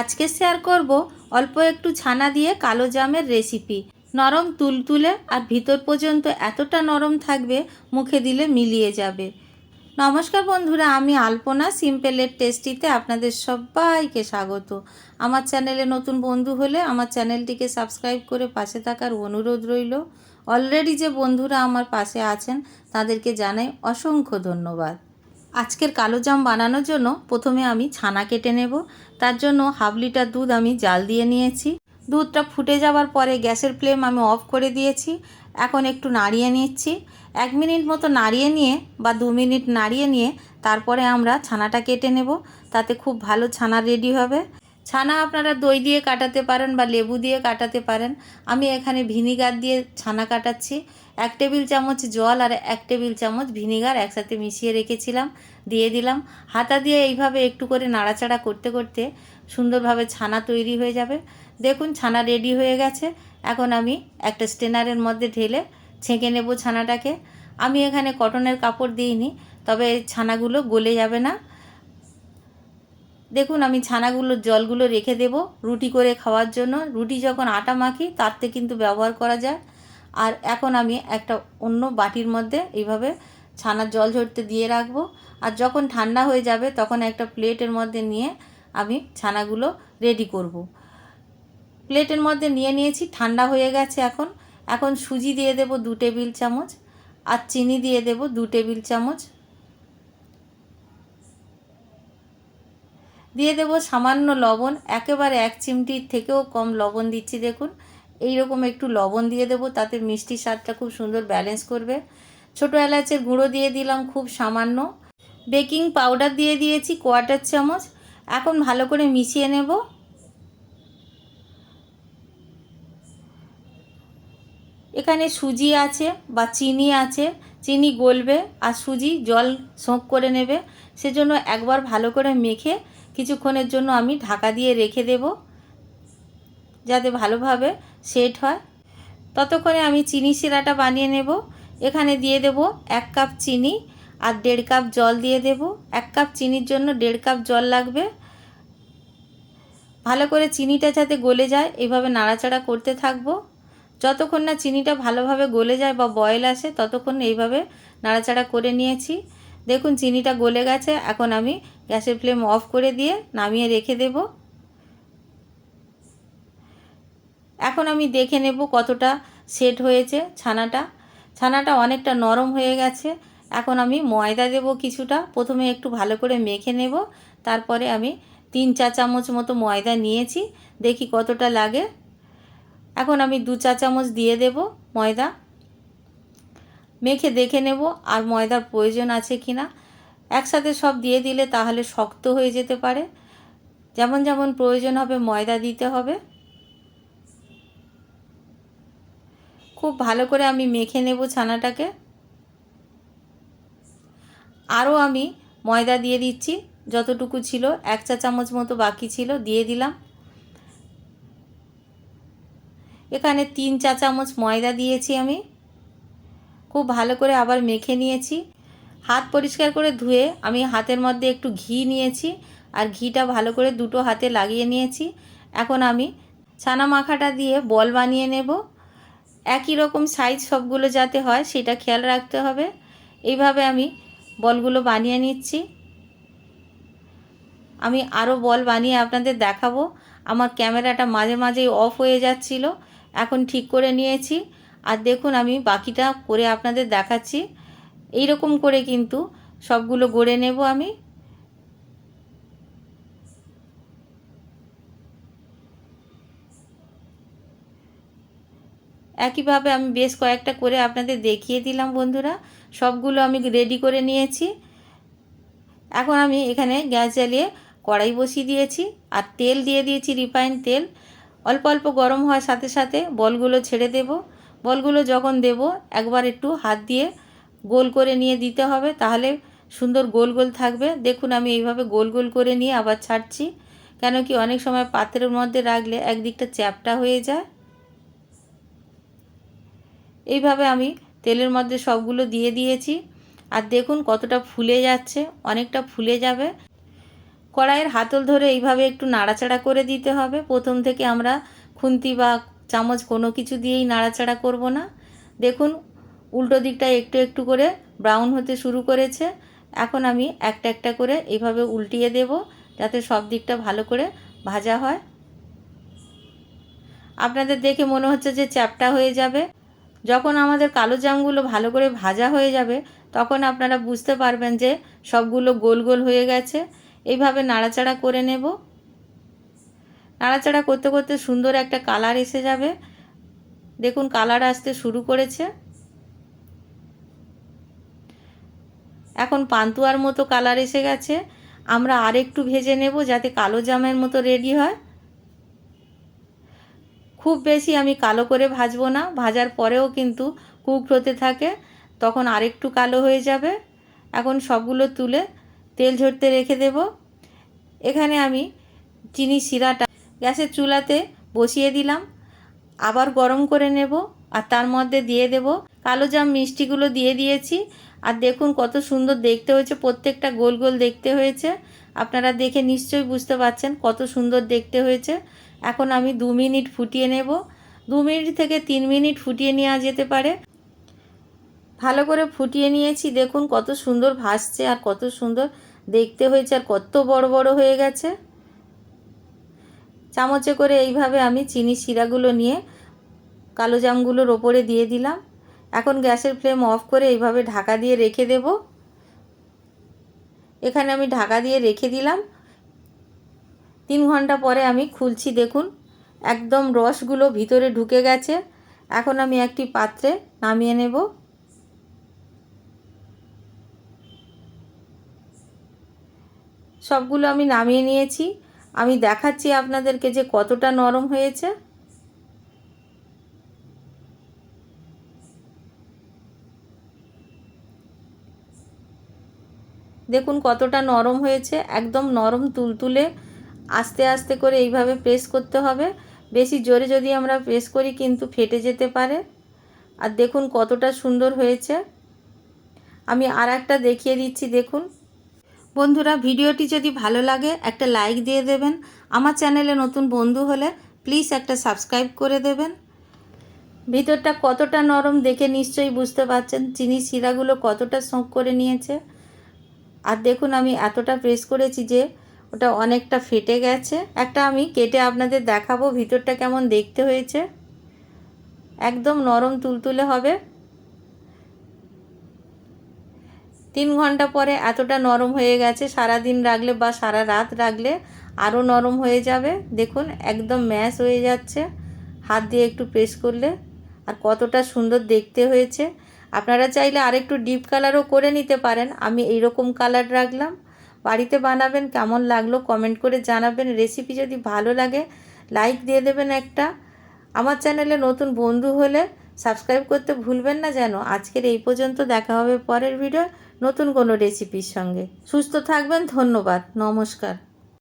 আজকে শেয়ার করব অল্প একটু ছানা দিয়ে কালো জামের রেসিপি নরম তুলতুলে আর ভিতর পর্যন্ত এতটা নরম থাকবে মুখে দিলে মিলিয়ে যাবে। নমস্কার বন্ধুরা, আমি আলপনা। সিম্পলের টেস্টিতে আপনাদের সবাইকে স্বাগত। আমার চ্যানেলে নতুন বন্ধু হলে আমার চ্যানেলটিকে সাবস্ক্রাইব করে পাশে থাকার অনুরোধ রইল। অলরেডি যে বন্ধুরা আমার পাশে আছেন, তাদেরকে জানাই অসংখ্য ধন্যবাদ। আজকের কালো জাম বানানোর জন্য প্রথমে আমি ছানা কেটে নেব। তার জন্য হাফ লিটার দুধ আমি জাল দিয়ে নিয়েছি। দুধটা ফুটে যাওয়ার পরে গ্যাসের ফ্লেম আমি অফ করে দিয়েছি। এখন একটু নাড়িয়ে নিচ্ছি। এক মিনিট মতো নাড়িয়ে নিয়ে বা দু মিনিট নাড়িয়ে নিয়ে তারপরে আমরা ছানাটা কেটে নেব। তাতে খুব ভালো ছানা রেডি হবে। ছানা আপনারা দই দিয়ে কাটাতে পারেন বা লেবু দিয়ে কাটাতে পারেন। আমি এখানে ভিনিগার দিয়ে ছানা কাটাচ্ছি। এক টেবিল চামচ জল আর এক টেবিল চামচ ভিনিগার একসাথে মিশিয়ে রেখেছিলাম, দিয়ে দিলাম। হাতা দিয়ে এইভাবে একটু করে নাড়াচাড়া করতে করতে সুন্দরভাবে ছানা তৈরি হয়ে যাবে। দেখুন, ছানা রেডি হয়ে গেছে। এখন আমি একটা স্টেনারের মধ্যে ঢেলে ছেঁকে নেব ছানাটাকে। আমি এখানে কটনের কাপড় দিইনি, তবে ছানাগুলো গলে যাবে না। দেখুন, আমি ছানাগুলো জলগুলো রেখে দেব রুটি করে খাওয়ার জন্য। রুটি যখন আটা মাখি তাতে কিন্তু ব্যবহার করা যায়। আর এখন আমি একটা অন্য বাটির মধ্যে এইভাবে ছানার জল ঝরতে দিয়ে রাখব। আর যখন ঠান্ডা হয়ে যাবে, তখন একটা প্লেটের মধ্যে নিয়ে আমি ছানাগুলো রেডি করব। প্লেটের মধ্যে নিয়ে নিয়েছি, ঠান্ডা হয়ে গেছে এখন। এখন সুজি দিয়ে দেব দু টেবিল চামচ, আর চিনি দিয়ে দেব দু টেবিল চামচ। দিয়ে দেব সামান্য লবণ, একেবারে এক চিমটির থেকেও কম লবণ দিচ্ছি দেখুন। এই রকম একটু লবণ দিয়ে দেবো, তাতে মিষ্টি স্বাদটা খুব সুন্দর ব্যালেন্স করবে। ছোটো এলাচের গুঁড়ো দিয়ে দিলাম খুব সামান্য। বেকিং পাউডার দিয়ে দিয়েছি কোয়াটার চামচ। এখন ভালো করে মিশিয়ে নেব। এখানে সুজি আছে বা চিনি আছে, চিনি গলবে আর সুজি জল সোঁক করে নেবে। সেজন্য একবার ভালো করে মেখে কিছুক্ষণের জন্য আমি ঢাকা দিয়ে রেখে দেব, যাতে ভালোভাবে সেট হয়। ততক্ষণে আমি চিনি শিরাটা বানিয়ে নেব। এখানে দিয়ে দেব এক কাপ চিনি আর দেড় কাপ জল দিয়ে দেব। এক কাপ চিনির জন্য দেড় কাপ জল লাগবে। ভালো করে চিনিটা যাতে গলে যায় এইভাবে নাড়াচাড়া করতে থাকব। যতক্ষণ না চিনিটা ভালোভাবে গলে যায় বা বয়েল আসে, ততক্ষণ এইভাবে নাড়াচাড়া করে নিয়েছি। দেখুন চিনিটা গলে গেছে, এখন আমি গ্যাসের ফ্লেম অফ করে দিয়ে নামিয়ে রেখে দেব। এখন আমি দেখে নেব কতটা সেট হয়েছে ছানাটা। ছানাটা অনেকটা নরম হয়ে গেছে, এখন আমি ময়দা দেব কিছুটা। প্রথমে একটু ভালো করে মেখে নেব, তারপরে আমি তিন চা চামচ মতো ময়দা নিয়েছি, দেখি কতটা লাগে। এখন আমি দু চা চামচ দিয়ে দেব ময়দা। মেখে দেখে নেব আর ময়দার প্রয়োজন আছে কি না। একসাথে সব দিয়ে দিলে তাহলে শক্ত হয়ে যেতে পারে। যেমন যেমন প্রয়োজন হবে ময়দা দিতে হবে। খুব ভালো করে আমি মেখে নেব ছানাটাকে। আরও আমি ময়দা দিয়ে দিচ্ছি, যতটুকু ছিল, এক চা চামচ মতো বাকি ছিল, দিয়ে দিলাম। এখানে তিন চা চামচ ময়দা দিয়েছি আমি। খুব ভালো করে আবার মেখে নিয়েছি। হাত পরিষ্কার করে ধুয়ে আমি হাতের মধ্যে একটু ঘি নিয়েছি আর ঘিটা ভালো করে দুটো হাতে লাগিয়ে নিয়েছি। এখন আমি ছানা মাখাটা দিয়ে বল বানিয়ে নেব। একই রকম সাইজ সবগুলো যাতে হয় সেটা খেয়াল রাখতে হবে। এইভাবে আমি বলগুলো বানিয়ে নিচ্ছি। আমি আরও বল বানিয়ে আপনাদের দেখাবো। আমার ক্যামেরাটা মাঝে মাঝেই অফ হয়ে যাচ্ছিল। এখন ঠিক করে নিয়েছি। আর দেখুন, আমি বাকিটা করে আপনাদের দেখাচ্ছি। এই রকম করে কিন্তু সবগুলো গড়ে নেব আমি। একইভাবে আমি বেশ কয়েকটা করে আপনাদের দেখিয়ে দিলাম বন্ধুরা। সবগুলো আমি রেডি করে নিয়েছি। এখন আমি এখানে গ্যাস জ্বালিয়ে কড়াই বসিয়ে দিয়েছি আর তেল দিয়ে দিয়েছি রিফাইন তেল। অল্প অল্প গরম হওয়ার সাথে সাথে বলগুলো ছেড়ে দেব। বলগুলো যখন দেব, একবার একটু হাত দিয়ে গোল করে নিয়ে দিতে হবে, তাহলে সুন্দর গোল গোল থাকবে। দেখুন, আমি এইভাবে গোল গোল করে নিয়ে আবার ছাড়ছি, কেন কি অনেক সময় পাত্রের মধ্যে রাখলে একদিকটা চ্যাপটা হয়ে যায়। এইভাবে আমি তেলের মধ্যে সবগুলো দিয়ে দিয়েছি। আর দেখুন, কতটা ফুলে যাচ্ছে, অনেকটা ফুলে যাবে। কড়াইয়ের হাতল ধরে এইভাবে একটু নাড়াচাড়া করে দিতে হবে। প্রথম থেকে আমরা খুন্তি বা চামচ কোনো কিছু দিয়েই নাড়াচাড়া করব না। দেখুন, উল্টো দিকটা একটু একটু করে ব্রাউন হতে শুরু করেছে। এখন আমি একটা একটা করে এইভাবে উল্টিয়ে দেব যাতে সব দিকটা ভালো করে ভাজা হয়। আপনাদের দেখে মনে হচ্ছে যে চ্যাপটা হয়ে যাবে। যখন আমাদের কালো জামগুলো ভালো করে ভাজা হয়ে যাবে, তখন আপনারা বুঝতে পারবেন যে সবগুলো গোল গোল হয়ে গেছে। এইভাবে নাড়াচাড়া করে নেব। নাড়াচাড়া করতে করতে সুন্দর একটা কালার এসে যাবে। দেখুন, কালার আসতে শুরু করেছে। এখন পান্তুয়ার মতো কালার এসে গেছে। আমরা আর একটু ভেজে নেব যাতে কালো জামের মতো রেডি হয়। খুব বেশি আমি কালো করে ভাজবো না, ভাজার পরেও কিন্তু কুক হতে থাকে, তখন আরেকটু কালো হয়ে যাবে। এখন সবগুলো তুলে তেল ঝরতে রেখে দেব। এখানে আমি চিনি শিরাটা গ্যাসের চুলাতে বসিয়ে দিলাম। আবার গরম করে নেব আর তার মধ্যে দিয়ে দেব কালো জাম মিষ্টিগুলো দিয়ে দিয়েছি। আর দেখুন কত সুন্দর দেখতে হয়েছে, প্রত্যেকটা গোল গোল দেখতে হয়েছে। আপনারা দেখে নিশ্চয়ই বুঝতে পারছেন কত সুন্দর দেখতে হয়েছে। এখন আমি দু মিনিট ফুটিয়ে নেব। দু মিনিট থেকে তিন মিনিট ফুটিয়ে নেওয়া যেতে পারে। ভালো করে ফুটিয়ে নিয়েছি। দেখুন কত সুন্দর ভাসছে আর কত সুন্দর দেখতে হয়েছে আর কত বড় বড় হয়ে গেছে। চামচে করে এইভাবে আমি চিনি শিরাগুলো নিয়ে কালো জামগুলোর ওপরে দিয়ে দিলাম। এখন গ্যাসের ফ্লেম অফ করে এইভাবে ঢাকা দিয়ে রেখে দেব। এখানে আমি ঢাকা দিয়ে রেখে দিলাম। তিন ঘণ্টা পরে আমি খুলছি, দেখুন, একদম রসগুলো ভিতরে ঢুকে গেছে। এখন আমি একটি পাত্রে নামিয়ে নেব। সবগুলো আমি নামিয়ে নিয়েছি। আমি দেখাচ্ছি আপনাদেরকে যে কতটা নরম হয়েছে। দেখুন কতটা নরম হয়েছে, একদম নরম তুলতুলে, আস্তে আস্তে করে এইভাবে প্রেস করতে হবে। বেশি জোরে যদি আমরা প্রেস করি কিন্তু ফেটে যেতে পারে। আর দেখুন কতটা সুন্দর হয়েছে। আমি আর একটা দেখিয়ে দিচ্ছি, দেখুন। বন্ধুরা, ভিডিওটি যদি ভালো লাগে, একটা লাইক দিয়ে দেবেন। আমার চ্যানেলে নতুন বন্ধু হলে প্লিজ একটা সাবস্ক্রাইব করে দেবেন। ভিতরটা কতটা নরম দেখে নিশ্চয়ই বুঝতে পারছেন। চিনি শিরাগুলো কতটা শোঁক করে নিয়েছে। আর দেখুন, আমি এতটা প্রেস করেছি যে ওটা অনেকটা ফেটে গেছে। একটা আমি কেটে আপনাদের দেখাবো, ভিতরটা কেমন দেখতে হয়েছে। একদম নরম তুলতুলে হবে। তিন ঘণ্টা পরে এতটা নরম হয়ে গেছে, সারা দিন রাখলে বা সারা রাত রাখলে আরও নরম হয়ে যাবে। দেখুন, একদম ম্যাশ হয়ে যাচ্ছে। হাত দিয়ে একটু প্রেস করলে আর কতটা সুন্দর দেখতে হয়েছে। আপনারা চাইলে আরেকটু ডিপ কালারও করে নিতে পারেন। আমি এইরকম কালার রাখলাম। বাড়িতে বানাবেন, কেমন লাগল কমেন্ট করে জানাবেন। রেসিপি যদি ভালো লাগে, লাইক দিয়ে দেবেন একটা। আমার চ্যানেলে নতুন বন্ধু হলে সাবস্ক্রাইব করতে ভুলবেন না যেন। আজকের এই পর্যন্ত দেখা হবে পরের ভিডিও নতুন কোনো রেসিপির সঙ্গে। সুস্থ থাকবেন ধন্যবাদ নমস্কার।